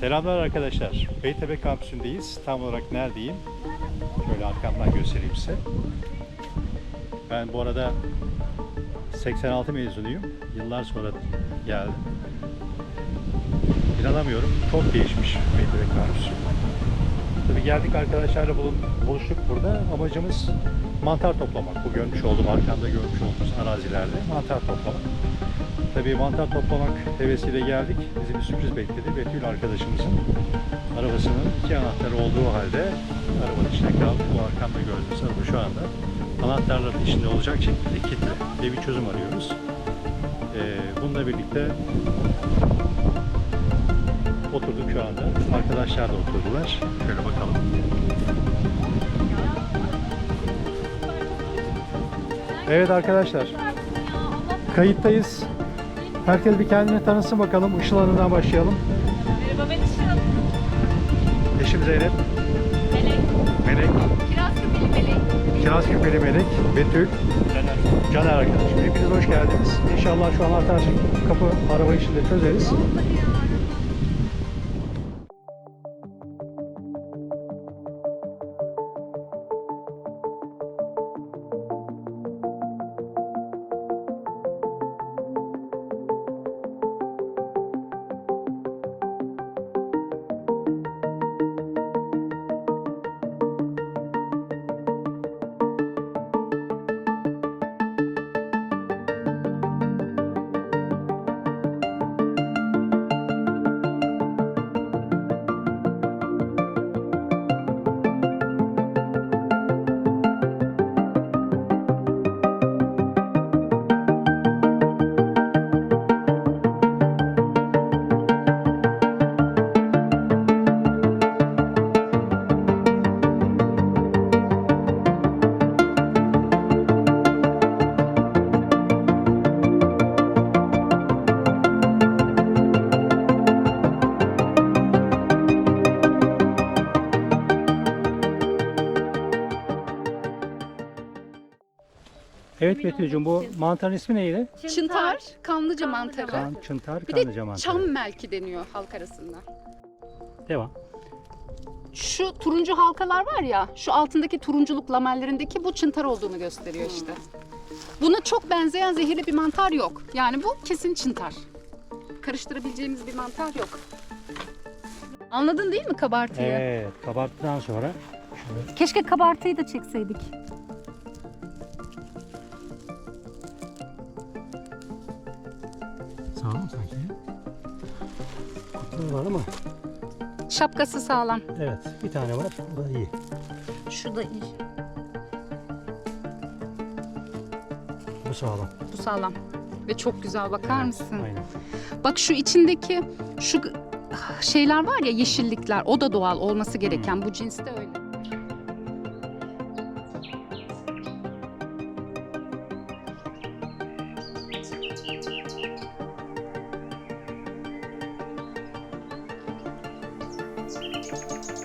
Selamlar arkadaşlar. Beytepe kampüsündeyiz. Tam olarak neredeyim? Şöyle arkamdan göstereyim size. Ben bu arada 86 mezunuyum. Yıllar sonra geldim. İnanamıyorum. Çok değişmiş Beytepe kampüsü. Tabii geldik arkadaşlarla bulun, buluştuk burada. Amacımız mantar toplamak. Bu görmüş olduğum, arkamda görmüş olduğumuz arazilerde mantar toplamak. Tabii mantar toplamak hevesiyle geldik. Bizi bir sürpriz bekledi. Betül arkadaşımızın arabasının iki anahtarı olduğu halde arabanın içine kaldı. Bu arkamda gördüğünüz araba şu anda anahtarların içinde olacak şekilde kilitli. Ve bir çözüm arıyoruz. Ee, bununla birlikte oturduk şu anda. Arkadaşlar da oturdular. Şöyle bakalım. Evet arkadaşlar. Kayıttayız. Herkes bir kendini tanısın bakalım. Işıl Hanım'dan başlayalım. Merhaba ben Işıl. Eşim Zeynep, Melek. Melek, Kiraz köpeli Melek. Kiraz Küpeli Melek, Betül, Caner. Caner arkadaşım. Hepiniz hoş geldiniz. İnşallah şu anahtar kapı araba işinde çözeriz. Evet Betül'cüğüm bu mantarın ismi neydi? Çıntar, kanlıca mantarı. Kan, çıntar, Bir kanlıca de mantarı. çam melki deniyor halk arasında. Devam. Şu turuncu halkalar var ya, şu altındaki turunculuk lamellerindeki bu çıntar olduğunu gösteriyor işte. Buna çok benzeyen zehirli bir mantar yok. Yani bu kesin çıntar. Karıştırabileceğimiz bir mantar yok. Anladın değil mi kabartıyı? Evet, kabarttıktan sonra Keşke kabartıyı da çekseydik. Kutular var ama Şapkası sağlam. evet bir tane var. O da iyi. Şu da iyi. Bu sağlam. Bu sağlam. Ve çok güzel bakar mısın? Aynen. Bak şu içindeki şu şeyler var ya yeşillikler o da doğal olması gereken bu cinste öyle. Música